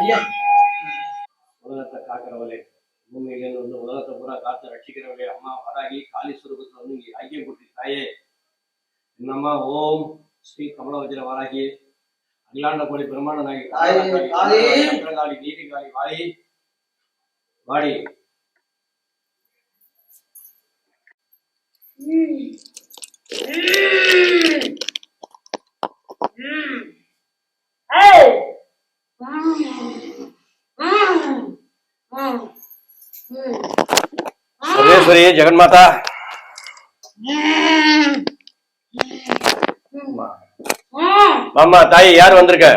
ஐயா. உலகத்தை காக்கிறவளே பூமியிலேருந்து வந்து உலகத்தை பூரா காத்து ரட்சிக்கிறவளே அம்மா வராகி காளி சுரூபத்தில் வந்து இங்கே ஐக்கியம் குட்டி தாயே. என்னம்மா ஓம் ஸ்ரீ கமலவஜர வராகி. அகிலாண்ட கோடி பிரம்மாண்ட நாயகி தாயே, தாயே. சந்திரகாளி நீதி காளி வாடி. வாடி சர்வேஸ்வரி ஜெகன்மாதா மாமா தாய் யார் வந்திருக்க?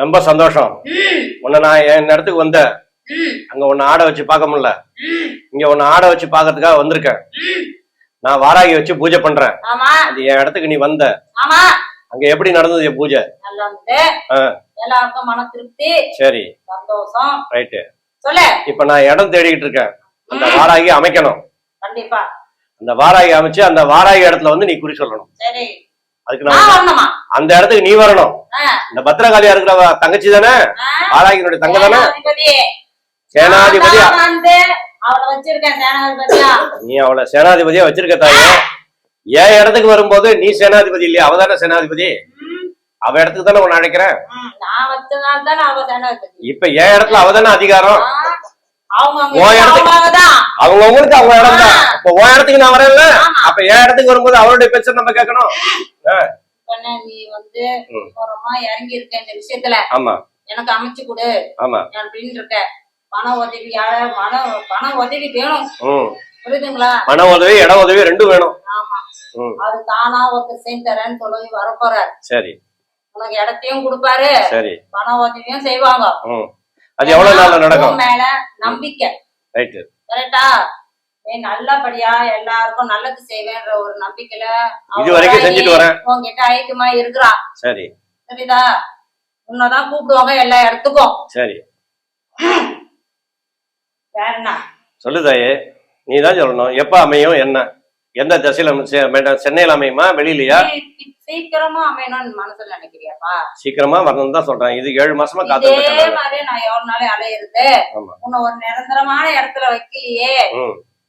ரொம்ப சந்தோஷம். உன்னை நான் என் இடத்துக்கு வந்தேன் அங்க உன்னை ஆட வச்சு பார்க்க முடியல. இங்க உன்னை ஆட வச்சு பார்க்கறதுக்காக வந்திருக்கேன். நான் வாராகி வச்சு பூஜை பண்றேன். அது என் இடத்துக்கு நீ வந்த. அங்க எப்படி நடந்தது பூஜை? நல்லா. எல்லாருக்கும் மன திருப்தி சரி. சந்தோஷம். ரைட்டு. சொல்லு. இப்ப நான் இடம் தேடிக்கிட்டு இருக்கேன். அந்த வாராகி அமைக்கணும். கண்டிப்பா. அந்த வாராகி அமைச்சு அந்த வாராகி இடத்துல வந்து நீ குறி சொல்லணும். சரி. அதுக்கு நான் அந்த இடத்துக்கு நீ வரணும். இந்த பத்திரகாளியா இருக்கிற தங்கச்சி தானே. வாராகினுடைய தங்க தானே? சேனாதிபதி. சேனாதிபதியா? அவளை வச்சிருக்கேன் சேனாதிபதியா? நீ அவளை சேனாதிபதியா வச்சிருக்க தாயே. என் இடத்துக்கு வரும்போது நீ சேனாதிபதி இல்லையா? அவ தானே சேனாதிபதி? அவ இடத்துக்கு தானே உன்னை அழைக்கிறேன். இப்ப என் இடத்துல அவ தானே அதிகாரம்? அவங்க உங்களுக்கு அவங்க இடம் தான். ஆ. அப்ப உன் இடத்துக்கு நான் வரேன்ல. ஆமா. அப்ப என் இடத்துக்கு வரும்போது அவருடைய பேச்ச நம்ம கேட்கணும். நீ வந்து இறங்கி இருக்க இந்த விஷயத்துல. ஆமா. எனக்கு அமைச்சு கொடு. ஆமா. அப்படின்னு இருக்க. பண உதவியால மன பண உதவி வேணும். புரியுதுங்களா? பண உதவி இட உதவி ரெண்டும் வேணும். ஆமா. அது தானா ஒருத்தர் செஞ்சு தரேன்னு சொல்லி வரப்போறாரு. சரி. உனக்கு இடத்தையும் கொடுப்பாரு. சரி. பண உதவியும் செய்வாங்க. அது எவ்வளவு நாள்ல நடக்கும்? மேல நம்பிக்கை. ரைட்டு கரெக்டா? நல்லபடியா எல்லாருக்கும் நல்லது செய்வேன்ற ஒரு நம்பிக்கையில இது வரைக்கும் செஞ்சுட்டு வரேன். உன்கிட்ட ஐக்கியமா இருக்கிறா. சரி. சரிதா? உன்னதான் கூப்பிடுவாங்க எல்லா இடத்துக்கும். சரி. வேற என்ன? சொல்லு தாயே. நீ தான் சொல்லணும். எப்ப அமையும் என்ன? எந்த திசையில சென்னையில அமையுமா? வெளியிலயா? சீக்கிரமா அமையணும்னு மனசுல நினைக்கிறியாப்பா? சீக்கிரமா வரணும் தான் சொல்றேன். இது ஏழு மாசமா இதே மாதிரி நான். எவ்வளவு நாளே அலையிறது? உன்னை ஒரு நிரந்தரமான இடத்துல வைக்கலையே.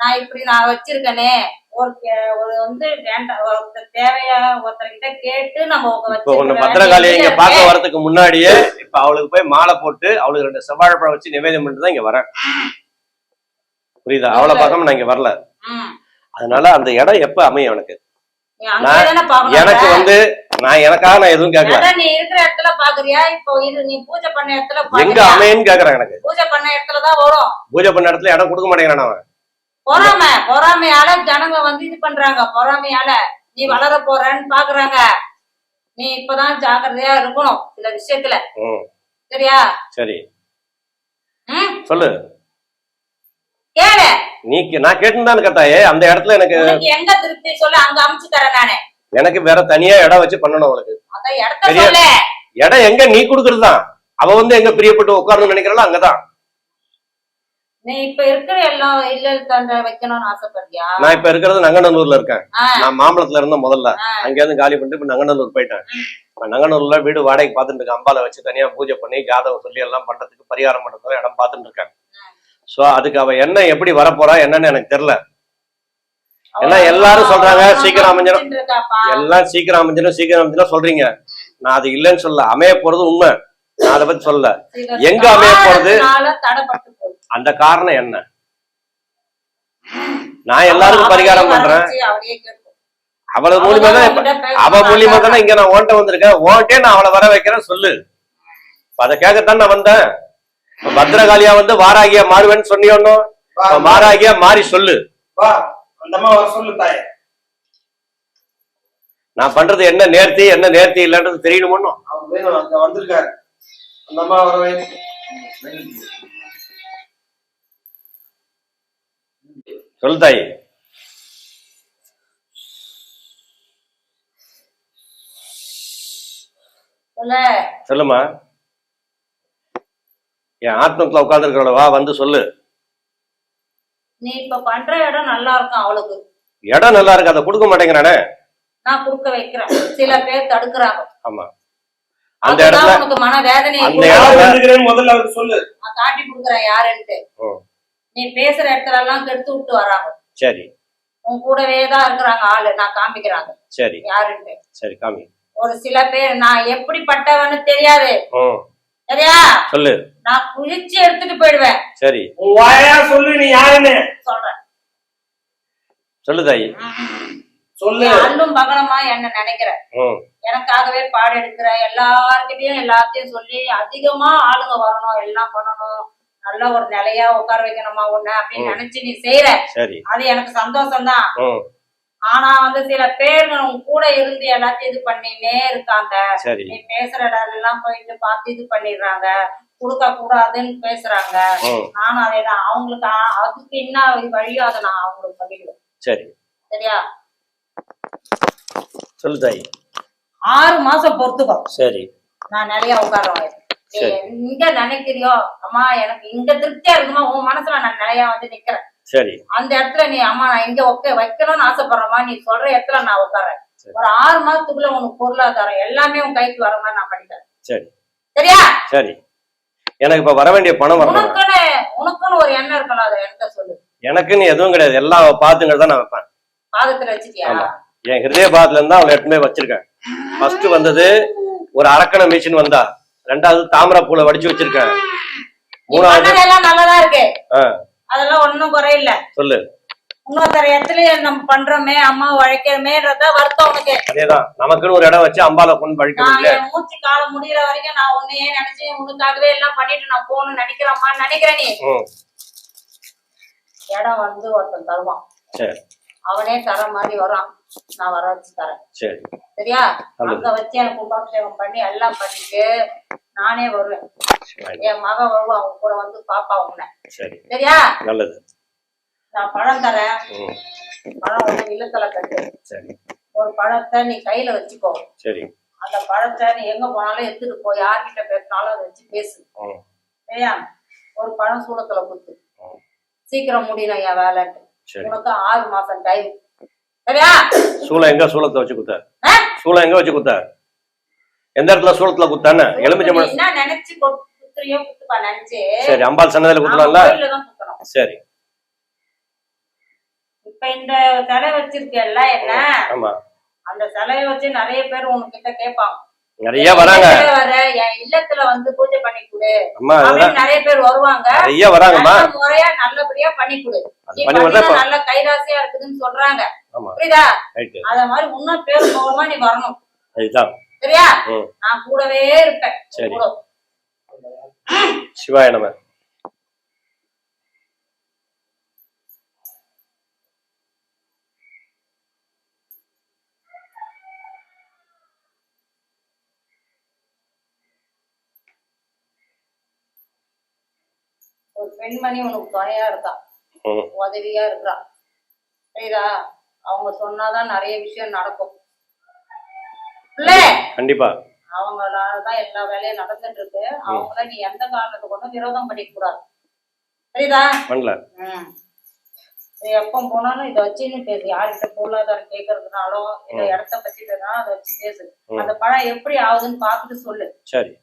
நான் இப்படி நான் வச்சிருக்கேனே. ஒரு ஒரு வந்து வேண்டாம் ஒருத்தர் தேவையா ஒருத்தர்கிட்ட கேட்டு நம்ம இப்போ பத்திரகாளி இங்க பார்க்க. வரதுக்கு முன்னாடியே இப்ப அவளுக்கு போய் மாலை போட்டு அவளுக்கு ரெண்டு செவ்வாழைப்பழம் வச்சு நிவேதம் பண்ணிட்டு தான் இங்க வரேன். புரியுதா? அவளை பார்க்காம நான் இங்க வரல. அதனால அந்த இடம் எப்ப அமையும் எனக்கு? எனக்கு வந்து நான் எனக்காக நான் எதுவும் கேட்கல. நீ இருக்கிற இடத்துல பாக்குறியா? இப்போ இது நீ பூஜை பண்ண இடத்துல எங்க அமையன்னு கேக்குறேன் எனக்கு. பூஜை பண்ண இடத்துல தான் வரும். பூஜை பண்ண இடத்துல இடம் கொடுக்க மாட்டேங்கிறான் அவன். பொறாமை பொறாமையால ஜனங்க வந்து இது பண்றாங்க. பொறாமையால நீ வளர போறன்னு பாக்குறாங்க. நீ இப்பதான் ஜாக்கிரதையா இருக்கணும் சில விஷயத்துல. சரியா? சரி. சொல்லு. கேளு. நீ நான் கேட்டுன்னு கேட்டாயே அந்த இடத்துல எனக்கு எங்க திருப்தி சொல்லு அங்க அமைச்சு தரேன் நானு. எனக்கு வேற தனியா இடம் வச்சு பண்ணணும் அவளுக்கு. இடம் எங்க நீ கொடுக்கறது தான். அவ வந்து எங்க பிரியப்பட்டு உட்காரணும்னு நினைக்கிறாளோ அங்கதான். நீ இப்ப இருக்கிற எல்லாம் இல்ல தந்த வைக்கணும்னு ஆசைப்படுறியா? நான் இப்ப இருக்கிறது நங்கநல்லூர்ல இருக்கேன். நான் மாம்பழத்துல இருந்தேன் முதல்ல. ஆ. அங்கேருந்து காலி பண்ணிட்டு இப்ப நங்கநல்லூர் போயிட்டேன். நங்கநல்லூர்ல வீடு வாடகைக்கு பார்த்துட்டு இருக்கேன் அம்பால வச்சு தனியா பூஜை பண்ணி ஜாதகம் சொல்லி எல்லாம் பண்றதுக்கு பரிகாரம் பண்றதுக்கு இடம் பார்த்துட்டு இருக்கேன். சோ அதுக்கு அவ என்ன எப்படி வரப்போறா என்னன்னு எனக்கு தெரியல. எல்லாம் எல்லாரும் சொல்றாங்க, சீக்கிரம் இருக்காப்பா. எல்லாம் சீக்கிரம் அமைஞ்சிடும் சீக்கிரம் அமைஞ்சிடும் சொல்றீங்க. நான் அது இல்லைன்னு சொல்ல அமைய போறது உண்மை. நான் அதை பத்தி சொல்ல சில எங்க அமைய போறது? அந்த காரணம் என்ன? நான் எல்லாருக்கும் பரிகாரம் பண்றேன். அவள மூலியமா தான் அவ மூலியமா. தானே இங்க நான் ஓன்ட்ட வந்திருக்கேன். ஓன்ட்டே நான் அவளை வர வைக்கிறேன் சொல்லு. அதை கேட்கத்தான் நான் வந்தேன். பத்ரகாளியா வந்து வாராகியா மாறுவேன்னு சொன்னியோன்னு வாராகியா மாறி சொல்லு. வா அந்த அம்மா வர சொல்லு தாயே. நான் பண்றது என்ன நேர்த்தி என்ன நேர்த்தி இல்லைன்றது தெரியணுமோ வந்திருக்காரு. அந்த அம்மா வர வை. சொல்லு தாயி. சொல்லு. சொல்லுமா என் ஆத்மத்துல உட்கார்ந்து வா வந்து சொல்லு. நீ இப்ப பண்ற இடம் நல்லா இருக்கும் அவளுக்கு? இடம் நல்லா இருக்கு அதை கொடுக்க மாட்டேங்கிறானே. நான் குடுக்க வைக்கிறேன். சில பேர் தடுக்கிறாங்க. ஆமா. அந்த இடத்துல உனக்கு மன வேதனை அந்த இடத்துல- முதல்ல அவருக்கு சொல்லு. நான் காட்டி கொடுக்குறேன் யாருன்ட்டு. நீ பேசுற இடத்துல எல்லாம் கெடுத்து விட்டு வராங்க. சரி. உன் கூடவே தான் இருக்கிறாங்க ஆளு. நான் காமிக்கிறாங்க. சரி. யாருன்ட்டு. சரி காமி. ஒரு சில பேர் நான் எப்படிப்பட்டவன்னு தெரியாது. சரியா? சொல்லு. நான் குளிச்சு எடுத்துட்டு போயிடுவேன். சரி. உன் வாயா சொல்லு நீ யாருன்னு? சொல்றேன். சொல்லு தாயி. சொல்லு. அல்லும் பகலமா என்ன நினைக்கிற? எனக்காகவே பாடம் எடுக்கிற. எல்லார்கிட்டயும் எல்லாத்தையும் சொல்லி அதிகமா ஆளுங்க வரணும் எல்லாம் பண்ணணும். நல்ல ஒரு நிலையா உட்கார வைக்கணுமா உன்ன அப்படின்னு. நினைச்சு நீ செய்யற சரி. அது எனக்கு சந்தோஷம் தான் ஆனா வந்து சில பேர் உன் கூட இருந்து எல்லாத்தையும் இது பண்ணினே இருக்காங்க. சரி. நீ பேசுற இடம் எல்லாம் போயிட்டு பார்த்து இது பண்ணிடுறாங்க. கொடுக்க கூடாதுன்னு பேசுறாங்க. நானும் அதே தான் அவங்களுக்கு அதுக்கு என்ன வழியோ அதை நான் அவங்களுக்கு சொல்லிடுவேன். சரி. சரியா? சொல்லு தாயி. ஆறு மாசம் பொறுத்துக்கோ. சரி. நான் நிறைய உட்காருவேன். எங்க நினைக்கிறியோ அம்மா எனக்கு இங்க திருப்தியா இருக்குமா? உன் மனசுல நான் நிறைய வந்து நிக்கிறேன். சரி. அந்த இடத்துல நீ அம்மா நான் இங்க உட்க வைக்கணும்னு ஆசைப்படுறேம்மா நீ சொல்ற இடத்துல நான் உட்காரேன். ஒரு ஆறு மாசத்துக்குள்ள உனக்கு பொருளாதாரம் எல்லாமே உன் கைக்கு வர மாதிரி நான் பண்ணிக்கிறேன். சரி. சரியா? சரி. எனக்கு இப்ப வர வேண்டிய பணம் வரணும்? உனக்குன்னு ஒரு எண்ணம் இருக்கணும் அதை என்கிட்ட சொல்லு. எனக்குன்னு எதுவும் கிடையாது. எல்லாம் பாத்துங்கிறத நான் வைப்பேன். பாதத்துல வச்சுட்டியா. என் ஹிருதய பாகத்துல இருந்தா அவளை எடுத்துமே வச்சிருக்கேன். ஃபர்ஸ்ட் வந்தது ஒரு அரக்கண மிஷின் வந்தா. ரெண்டாவது தாமரை பூல வடிச்சு வச்சிருக்கேன். மூணாவது நல்லதா இருக்கு. அதெல்லாம் ஒண்ணும் குறையில்ல. சொல்லு. இன்னொருத்தர இடத்துல நம்ம பண்றோமே அம்மா உழைக்கிறமேன்றத வருத்தம் உனக்கு. அதேதான். நமக்குன்னு ஒரு இடம் வச்சு அம்பால கொண்டு நான் மூச்சு காலம் முடியற வரைக்கும் நான் உன்னையே நினைச்சு உனக்காகவே எல்லாம் பண்ணிட்டு நான் போகணும்னு நினைக்கிறேம்மா நினைக்கிறேன் நீ. இடம் வந்து ஒருத்தன் தருவான். சரி. அவனே தர மாதிரி வரான். நான் வர வச்சு தரேன். சரி. சரியா. அங்க வச்சு எனக்கு கும்பாபிஷேகம் பண்ணி எல்லாம் பண்ணிட்டு நானே வருவேன். என் மக வருவா அவங்க கூட வந்து பாப்பா உன்னை. சரி. சரியா? நல்லது. நான் பழம் தரேன் பழம் ஒண்ணு இல்லத்துல கட்டு. சரி. ஒரு பழத்தை நீ கையில வச்சுக்கோ. சரி. அந்த பழத்தை நீ எங்க போனாலும் எடுத்துட்டு போ. யார்கிட்ட பேசினாலும் அதை வச்சு பேசு. சரியா? ஒரு பழம் சூளத்துல குத்து. சீக்கிரம் முடியணும் என் வேலைன்ட்டு. சரி. உனக்கு ஆறு மாசம் டைம் சரியா? சூளை எங்க சூளத்தை வச்சு குத்த? சூளை எங்க வச்சு குத்த எந்த இடத்துல சூளத்துல குத்தானே? எலுமிச்சை நீ மரம். என்ன நினைச்சு குத்துறியோ குத்துப்பா நினைச்சு. சரி அம்பாள் சன்னதியில குத்தலாம்ல சரி. இப்ப இந்த சிலை வச்சிருக்கேல்ல என்ன? ஆமா. அந்த சிலையை வச்சு நிறைய பேர் உன்கிட்ட கேட்பாங்க. நிறைய வராங்க. என் இல்லத்துல வர என் இல்லத்துல வந்து பூஜை பண்ணி கொடு. நிறைய பேர் வருவாங்க. நிறைய வராங்கம்மா. முறையா நல்லபடியா பண்ணி கொடு. நல்ல கைராசியா இருக்குதுன்னு சொல்றாங்க. புரியுதா? அத மாதிரி இன்னும் பேர் மூலமா நீ வரணும். சரியா? நான் கூடவே இருப்பேன். சரி. சிவாய நம ஒரு பெண்மணி உனக்கு துணையா இருக்கா? உதவியா இருக்கா? புரியுதா? அவங்க சொன்னாதான் நிறைய விஷயம் நடக்கும். கண்டிப்பா. அவங்களாலதான் எல்லா வேலையும் நடந்துட்டு இருக்கு. அவங்கள நீ எந்த காரணத்தை கொண்டும் விரோதம் பண்ணிக்க கூடாது. புரியுதா? பண்ணல. எப்ப போனாலும் இதை வச்சு நீ பேசு. யார்கிட்ட பொருளாதாரம் கேட்கறதுனாலும் இல்ல இடத்த பத்தி பேசினாலும் அதை வச்சு பேசு. அந்த பழம் எப்படி ஆகுதுன்னு பார்த்துட்டு சொல்லு. சரி.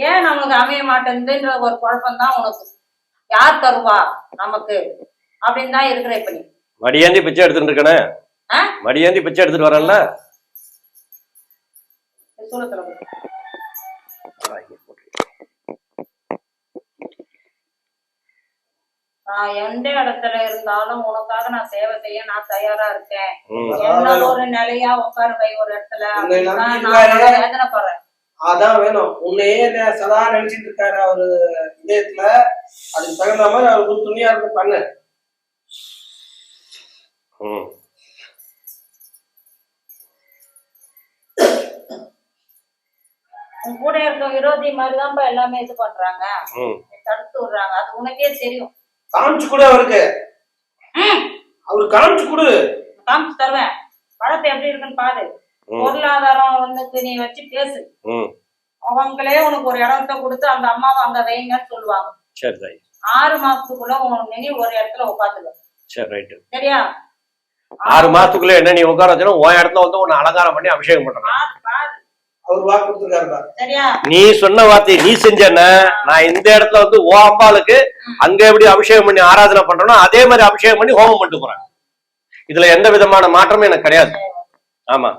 ஏன் நமக்கு அமைய மாட்டேங்குதுன்ற ஒரு குழப்பம் தான் உனக்கு? யார் தருவா நமக்கு? அப்படின்னு தான் இருக்கிற இப்ப நீ. மடியேந்தி பிச்சை எடுத்துட்டு இருக்கனே? மடியேந்தி பிச்சை எடுத்துட்டு போய். நான் எந்த இடத்துல இருந்தாலும் உனக்காக நான் சேவை செய்ய நான் தயாரா இருக்கேன். என்ன ஒரு நிலையா உட்காருவை ஒரு இடத்துல. அப்படின்னா நான் வேதனைப்படுறேன். அதான் வேணும். உன்னையே சதா நினைச்சிட்டு இருக்காரு அவரு இதயத்துல? அதுக்கு தகுந்த மாதிரி அவருக்கு ஒரு துணியா இருந்து பண்ணு. உன் கூட இருக்க விரோதி மாதிரிதான்ப்பா எல்லாமே இது பண்றாங்க. தடுத்து விடுறாங்க. அது உனக்கே தெரியும். காமிச்சு கொடு அவருக்கு. அவரு காமிச்சு கொடு. காமிச்சு தருவேன். படத்தை எப்படி இருக்குன்னு பாரு. பொருளாதாரம் வந்து நீ வச்சு பேசு. ம். அவங்களே உனக்கு ஒரு இடத்த கொடுத்து அந்த அம்மாவை அங்க வைங்கன்னு சொல்லுவாங்க. சரி ஆறு மாசத்துக்குள்ள உன் ஒரு இடத்துல உட்காந்துடும் சரி ரைட்டு. சரியா? ஆறு மாசத்துக்குள்ள என்ன நீ உட்கார வச்சுனா உன் இடத்துல வந்து உன்னை அலங்காரம் பண்ணி அபிஷேகம் பண்றேன். பாரு பாரு. அவர் வாக்கு கொடுத்துருக்காருடா சரியா? நீ சொன்ன வார்த்தை நீ செஞ்சேன்னா நான் இந்த இடத்துல வந்து ஓ அம்பாளுக்கு அங்க எப்படி அபிஷேகம் பண்ணி ஆராதனை பண்றனோ அதே மாதிரி அபிஷேகம் பண்ணி ஹோமம் பண்ணிட்டு போறேன். இதுல எந்த விதமான மாற்றமும் எனக்கு கிடையாது. ஆமா.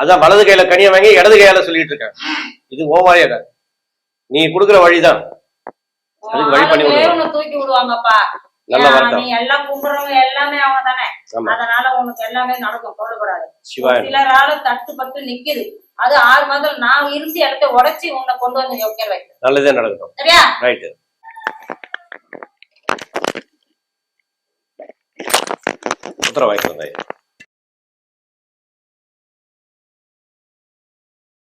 அதான் வலது கையில கனியை வாங்கி இடது கையால சொல்லிட்டு இருக்கேன் இது ஓ நீ கொடுக்குற வழிதான். அதுக்கு வழி பண்ணி தூக்கி விடுவாங்கப்பா. நல்ல வார்த்தை. எல்லாம் கும்பிடுறவங்க எல்லாமே அவங்க தானே. அதனால உனக்கு எல்லாமே நடக்கும். கவலைப்படாது சிலரால தட்டுப்பட்டு நிக்குது. அது ஆறு மாதம் நான் இருந்து இடத்த உடைச்சி உன்னை கொண்டு வந்து வைக்கிறேன் நல்லதே நடக்கட்டும். சரியா? ரைட்டு உத்தரவாய்க்கு